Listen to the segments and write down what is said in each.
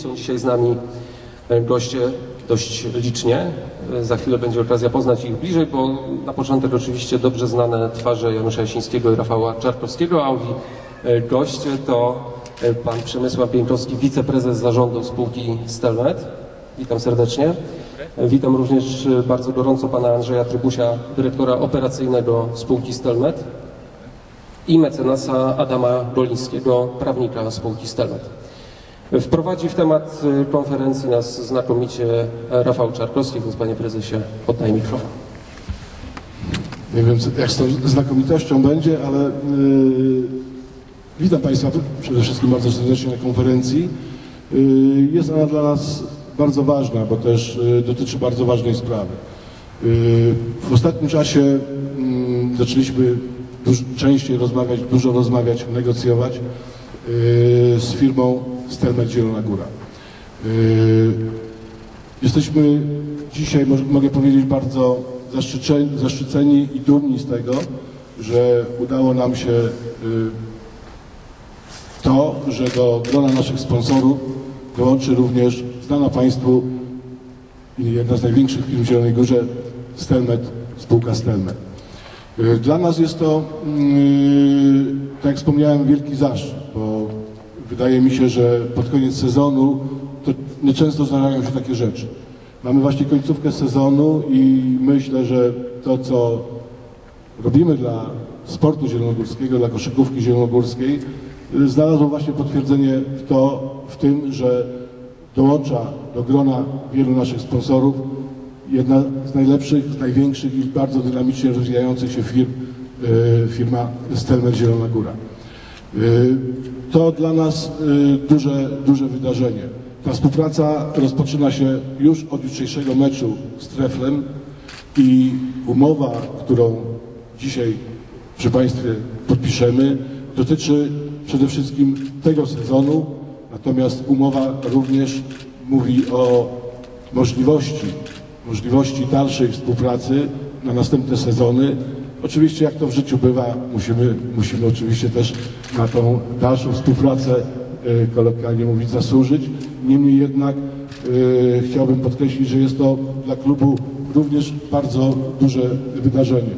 Są dzisiaj z nami e, goście dość licznie. E, Za chwilę będzie okazja poznać ich bliżej, bo na początek oczywiście dobrze znane twarze Janusza Jasińskiego i Rafała Czarkowskiego, a owi e, goście to pan Przemysław Bieńkowski, wiceprezes zarządu spółki Stelmet. Witam serdecznie. Witam również bardzo gorąco pana Andrzeja Trybusia, dyrektora operacyjnego spółki Stelmet i mecenasa Adama Golińskiego, prawnika spółki Stelmet. Wprowadzi w temat y, konferencji nas znakomicie Rafał Czarkowski, więc panie prezesie oddaję mikrofon. Nie wiem, jak z tą znakomitością będzie, ale yy, witam Państwa przede wszystkim bardzo serdecznie na konferencji. Yy, jest ona dla nas bardzo ważna, bo też yy, dotyczy bardzo ważnej sprawy. Yy, w ostatnim czasie yy, zaczęliśmy duż, częściej rozmawiać, dużo rozmawiać, negocjować yy, z firmą Stelmet Zielona Góra. Yy, Jesteśmy dzisiaj, mo- mogę powiedzieć, bardzo zaszczyceni, i dumni z tego, że udało nam się y, to, że do grona naszych sponsorów dołączy również znana Państwu jedna z największych firm w Zielonej Górze, Stelmet, spółka Stelmet. Y, Dla nas jest to, yy, tak jak wspomniałem, wielki zaszczyt, wydaje mi się, że pod koniec sezonu to nieczęsto zdarzają się takie rzeczy. Mamy właśnie końcówkę sezonu i myślę, że to, co robimy dla sportu zielonogórskiego, dla koszykówki zielonogórskiej, znalazło właśnie potwierdzenie w, to, w tym, że dołącza do grona wielu naszych sponsorów jedna z najlepszych, z największych i bardzo dynamicznie rozwijających się firm, y, firma Stelmet Zielona Góra. Y, To dla nas y, duże, duże wydarzenie. Ta współpraca rozpoczyna się już od jutrzejszego meczu z Treflem i umowa, którą dzisiaj przy Państwie podpiszemy, dotyczy przede wszystkim tego sezonu, natomiast umowa również mówi o możliwości, możliwości dalszej współpracy na następne sezony. Oczywiście jak to w życiu bywa, musimy, musimy oczywiście też na tą dalszą współpracę, e, kolokwialnie mówić, zasłużyć. Niemniej jednak e, chciałbym podkreślić, że jest to dla klubu również bardzo duże wydarzenie.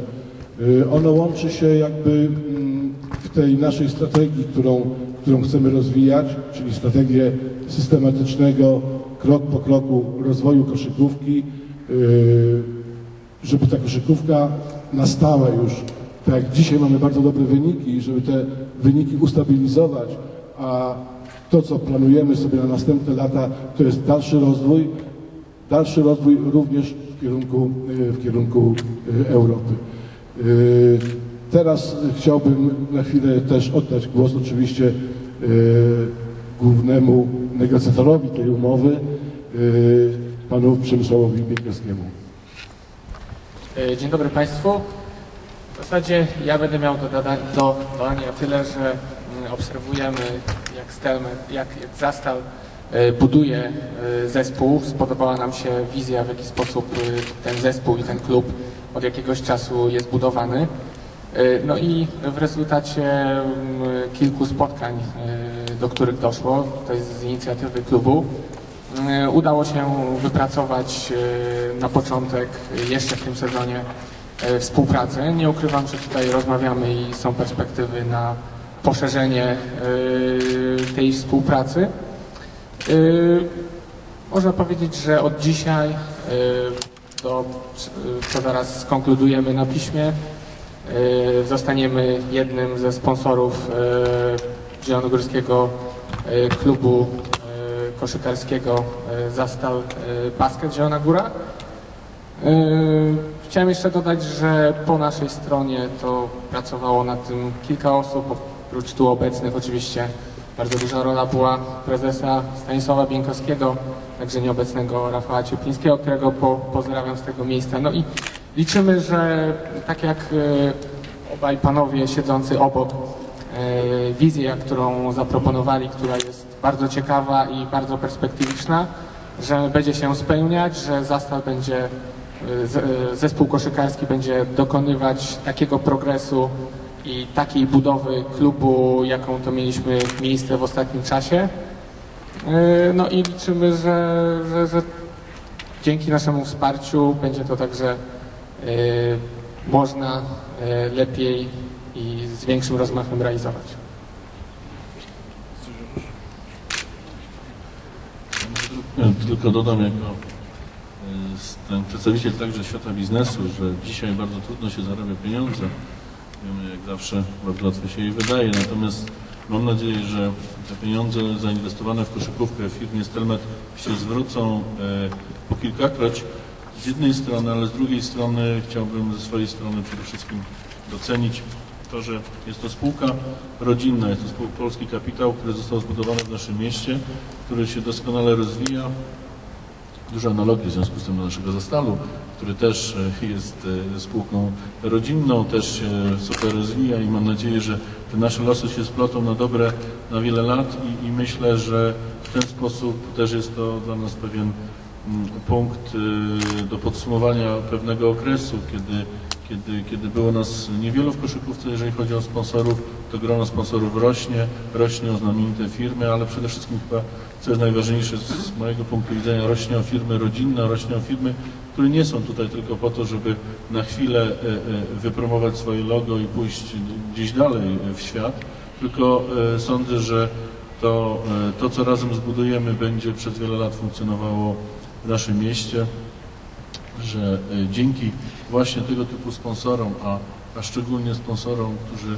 E, Ono łączy się jakby mm, w tej naszej strategii, którą, którą chcemy rozwijać, czyli strategię systematycznego, krok po kroku rozwoju koszykówki, żeby ta koszykówka na stałe już, tak jak dzisiaj mamy bardzo dobre wyniki, żeby te wyniki ustabilizować, a to, co planujemy sobie na następne lata, to jest dalszy rozwój, dalszy rozwój również w kierunku, w kierunku yy, Europy. Yy, Teraz chciałbym na chwilę też oddać głos oczywiście yy, głównemu negocjatorowi tej umowy, panu Przemysławowi Bieńkowskiemu. E, Dzień dobry Państwu. W zasadzie ja będę miał do dodania, do dodania tyle, że mm, obserwujemy jak, Stelmet, jak, Zastal e, buduje e, zespół. Spodobała nam się wizja, w jaki sposób ten zespół i ten klub od jakiegoś czasu jest budowany. No i w rezultacie mm, kilku spotkań, do których doszło, to jest z inicjatywy klubu, Udało się wypracować e, na początek, e, jeszcze w tym sezonie, e, współpracę. Nie ukrywam, że tutaj rozmawiamy i są perspektywy na poszerzenie e, tej współpracy. E, Można powiedzieć, że od dzisiaj e, do, co zaraz skonkludujemy na piśmie, e, zostaniemy jednym ze sponsorów e, Zielonogórskiego e, klubu e, koszykarskiego e, Zastal e, Basket Zielona Góra. E, Chciałem jeszcze dodać, że po naszej stronie to pracowało nad tym kilka osób, oprócz tu obecnych oczywiście bardzo duża rola była prezesa Stanisława Bieńkowskiego, także nieobecnego Rafała Cieplińskiego, którego po, pozdrawiam z tego miejsca. No i liczymy, że tak jak obaj panowie siedzący obok wizję, którą zaproponowali, która jest bardzo ciekawa i bardzo perspektywiczna, że będzie się spełniać, że Zastal będzie, z- e, zespół koszykarski będzie dokonywać takiego progresu i takiej budowy klubu, jaką to mieliśmy miejsce w ostatnim czasie. E, No i liczymy, że, że, że dzięki naszemu wsparciu będzie to także można lepiej i z większym rozmachem realizować. Ja Tylko dodam jako e, ten przedstawiciel także świata biznesu, że dzisiaj bardzo trudno się zarabia pieniądze. Wiemy, jak zawsze bardzo łatwo się je wydaje, natomiast mam nadzieję, że te pieniądze zainwestowane w koszykówkę w firmie Stelmet się zwrócą e, po kilkakroć z jednej strony, ale z drugiej strony chciałbym ze swojej strony przede wszystkim docenić to, że jest to spółka rodzinna, jest to spółka Polski Kapitał, który został zbudowany w naszym mieście, który się doskonale rozwija. Dużo analogii w związku z tym do naszego Zastalu, który też e, jest e, spółką rodzinną, też się super rozwija i mam nadzieję, że te nasze losy się splotą na dobre, na wiele lat i, i myślę, że w ten sposób też jest to dla nas pewien mm, punkt y, do podsumowania pewnego okresu, kiedy, kiedy, kiedy było nas niewielu w koszykówce, jeżeli chodzi o sponsorów, to grono sponsorów rośnie, rośnie o znamienite firmy, ale przede wszystkim chyba, co jest najważniejsze z mojego punktu widzenia, rośnie o firmy rodzinne, rośnie o firmy, które nie są tutaj tylko po to, żeby na chwilę e, e, wypromować swoje logo i pójść gdzieś dalej w świat, tylko e, sądzę, że to, to, co razem zbudujemy, będzie przez wiele lat funkcjonowało w naszym mieście, że dzięki właśnie tego typu sponsorom, a, a szczególnie sponsorom, którzy,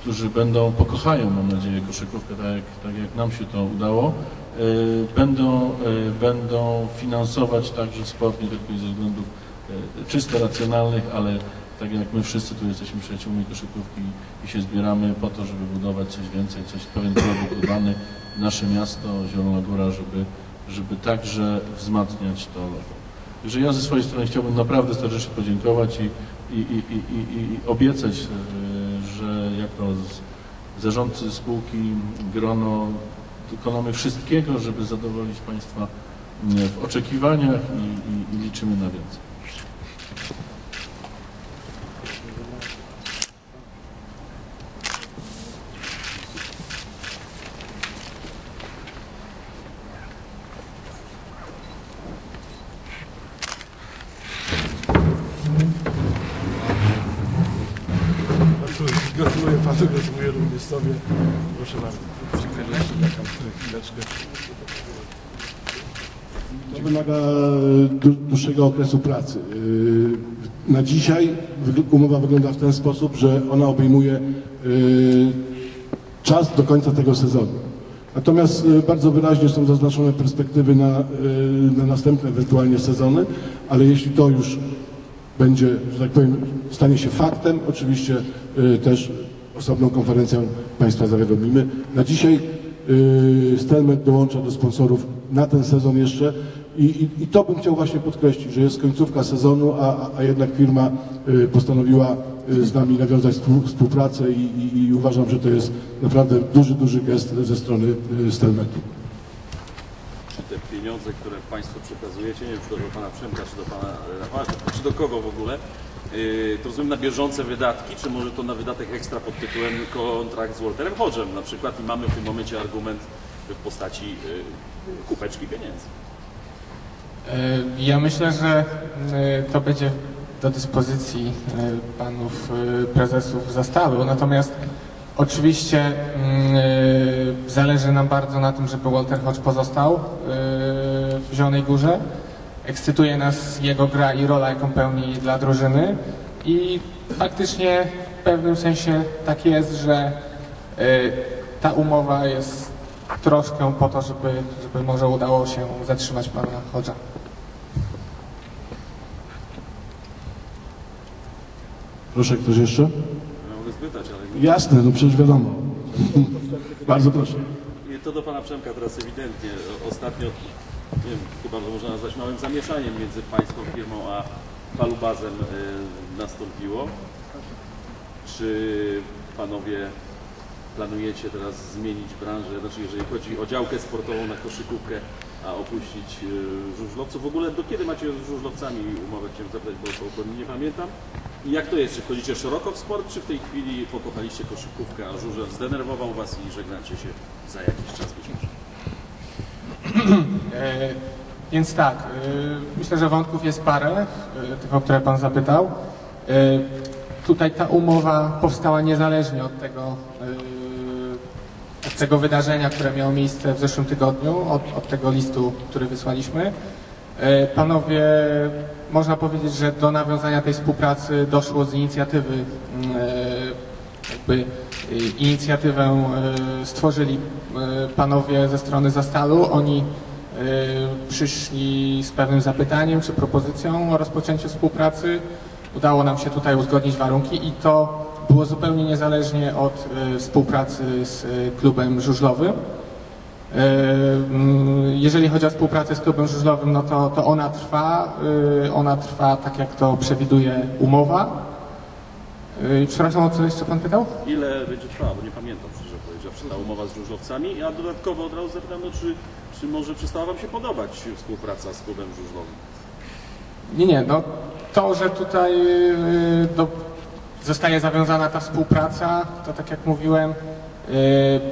którzy będą, pokochają, mam nadzieję, koszykówkę, tak jak, tak jak nam się to udało, e, będą, e, będą finansować także sport nie tylko ze względów e, czysto racjonalnych, ale tak jak my wszyscy tu jesteśmy przyjaciółmi koszykówki i się zbieramy po to, żeby budować coś więcej, coś, pewien produkt udany, nasze miasto, Zielona Góra, żeby, żeby także wzmacniać to logo. Także ja ze swojej strony chciałbym naprawdę serdecznie podziękować i, i, i, i, i, obiecać, e, że jako zarządcy spółki Grono dokonamy wszystkiego, żeby zadowolić Państwa m, w oczekiwaniach i, i, i liczymy na więcej. Gratuluję, panu, gratuluję również sobie. Proszę bardzo. Chwileczkę. To wymaga e, dłu- dłuższego okresu pracy. E, Na dzisiaj umowa wygląda w ten sposób, że ona obejmuje e, czas do końca tego sezonu. Natomiast bardzo wyraźnie są zaznaczone perspektywy na, na następne ewentualnie sezony, ale jeśli to już będzie, że tak powiem, stanie się faktem, oczywiście też osobną konferencją Państwa zawiadomimy. Na dzisiaj e, Stelmet dołącza do sponsorów na ten sezon jeszcze i, i, i to bym chciał właśnie podkreślić, że jest końcówka sezonu, a, a- jednak firma e, postanowiła z nami nawiązać współ- współpracę i, i, i uważam, że to jest naprawdę duży, duży gest ze strony Stelmetu. te pieniądze, które Państwo przekazujecie, nie wiem czy to do Pana Przemka, czy do Pana Rafała, czy do kogo w ogóle, to rozumiem na bieżące wydatki, czy może to na wydatek ekstra pod tytułem kontrakt z Walterem Hodgem na przykład i mamy w tym momencie argument w postaci yy, kupeczki pieniędzy. E, Ja myślę, że to będzie do dyspozycji panów prezesów zastawu. Natomiast oczywiście zależy nam bardzo na tym, żeby Walter Hodge pozostał w Zielonej Górze. Ekscytuje nas jego gra i rola, jaką pełni dla drużyny. I faktycznie w pewnym sensie tak jest, że e, ta umowa jest troszkę po to, żeby, żeby może udało się zatrzymać pana Hodża. Proszę, ktoś jeszcze? Ja mogę spytać, ale Jasne, no przecież wiadomo. Bardzo proszę. to do Pana Przemka teraz ewidentnie. Ostatnio, nie wiem, chyba to można nazwać małym zamieszaniem między Pańską firmą a Falubazem yy, nastąpiło. Czy Panowie planujecie teraz zmienić branżę, znaczy jeżeli chodzi o działkę sportową na koszykówkę, a opuścić e, żużlowców? W ogóle do kiedy macie z żużlowcami umowę, chciałem zapytać, bo, bo, bo nie pamiętam. I jak to jest? Czy wchodzicie szeroko w sport, czy w tej chwili pokochaliście koszykówkę, a żużel zdenerwował Was i żegnacie się za jakiś czas być może? E, Więc tak, e, myślę, że wątków jest parę, e, tych, o które Pan zapytał. Tutaj ta umowa powstała niezależnie od tego, od tego wydarzenia, które miało miejsce w zeszłym tygodniu, od, od tego listu, który wysłaliśmy. Panowie, można powiedzieć, że do nawiązania tej współpracy doszło z inicjatywy, mm, jakby inicjatywę e, stworzyli e, panowie ze strony Zastalu. Oni przyszli z pewnym zapytaniem czy propozycją o rozpoczęciu współpracy. Udało nam się tutaj uzgodnić warunki i to było zupełnie niezależnie od współpracy z klubem żużlowym. Mm, Jeżeli chodzi o współpracę z klubem żużlowym, no to, to ona trwa. Ona trwa tak, jak to przewiduje umowa. E, Przepraszam, o co jeszcze Pan pytał? Ile będzie trwała, bo nie pamiętam szczerze powiedziawszy ta umowa z żużlowcami, a dodatkowo od razu zapytam, no, czy, czy może przestała Wam się podobać współpraca z klubem żużlowym? Nie, nie, no to, że tutaj y, do, zostaje zawiązana ta współpraca, to tak jak mówiłem, y,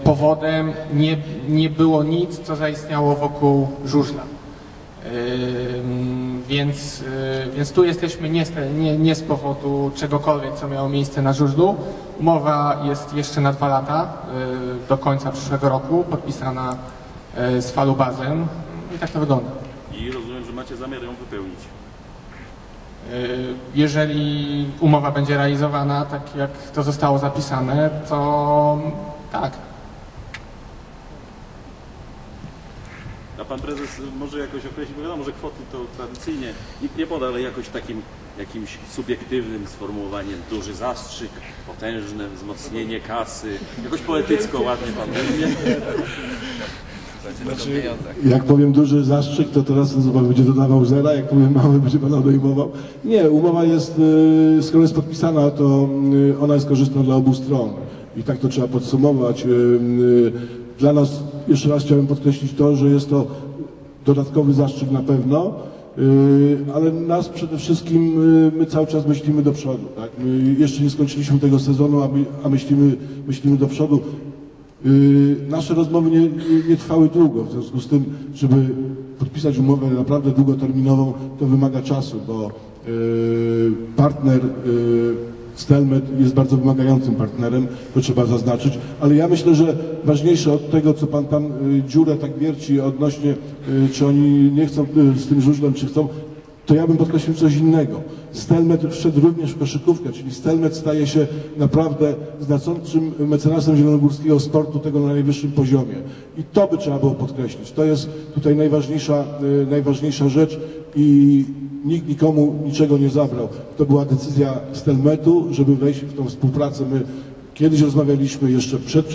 powodem nie, nie było nic, co zaistniało wokół żużla. Y, mm, Więc, y, więc tu jesteśmy nie, nie, nie z powodu czegokolwiek, co miało miejsce na żużlu. Umowa jest jeszcze na dwa lata, y, do końca przyszłego roku, podpisana y, z Falubazem i tak to wygląda. I rozumiem, że macie zamiar ją wypełnić. Jeżeli umowa będzie realizowana tak, jak to zostało zapisane, to tak. Pan prezes może jakoś określić, bo wiadomo, że kwoty to tradycyjnie nikt nie poda, ale jakoś takim jakimś subiektywnym sformułowaniem duży zastrzyk, potężne wzmocnienie kasy, jakoś poetycko ładnie pan mówi. Znaczy, jak powiem duży zastrzyk, to teraz pan będzie dodawał zera, jak powiem mały, będzie pan odejmował. Nie, umowa jest, y, skoro jest podpisana, to y, ona jest korzystna dla obu stron. I tak to trzeba podsumować. Y, Dla nas, jeszcze raz chciałem podkreślić to, że jest to dodatkowy zastrzyk na pewno, y, ale nas przede wszystkim, y, my cały czas myślimy do przodu. Tak? My jeszcze nie skończyliśmy tego sezonu, a, my, a myślimy, myślimy do przodu. Yy, Nasze rozmowy nie, nie, nie trwały długo, w związku z tym, żeby podpisać umowę naprawdę długoterminową, to wymaga czasu, bo partner Stelmet jest bardzo wymagającym partnerem, to trzeba zaznaczyć, ale ja myślę, że ważniejsze od tego, co pan tam yy, dziurę tak wierci odnośnie, yy, czy oni nie chcą yy, z tym żużlem, czy chcą, to ja bym podkreślił coś innego. Stelmet wszedł również w koszykówkę, czyli Stelmet staje się naprawdę znaczącym mecenasem zielonogórskiego sportu tego na najwyższym poziomie. I to by trzeba było podkreślić. To jest tutaj najważniejsza, y, najważniejsza rzecz i nikt nikomu niczego nie zabrał. To była decyzja Stelmetu, żeby wejść w tą współpracę. My Kiedyś rozmawialiśmy jeszcze przed,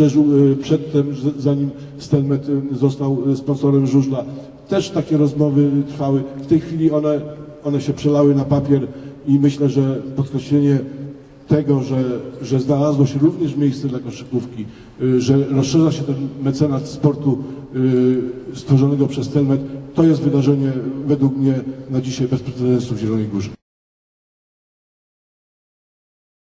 przedtem, z- zanim Stelmet y, został y, sponsorem żużla. Też takie rozmowy trwały. W tej chwili one, one się przelały na papier i myślę, że podkreślenie tego, że, że znalazło się również miejsce dla koszykówki, że rozszerza się ten mecenat sportu stworzonego przez Stelmet, to jest wydarzenie według mnie na dzisiaj bez precedensu w Zielonej Górze.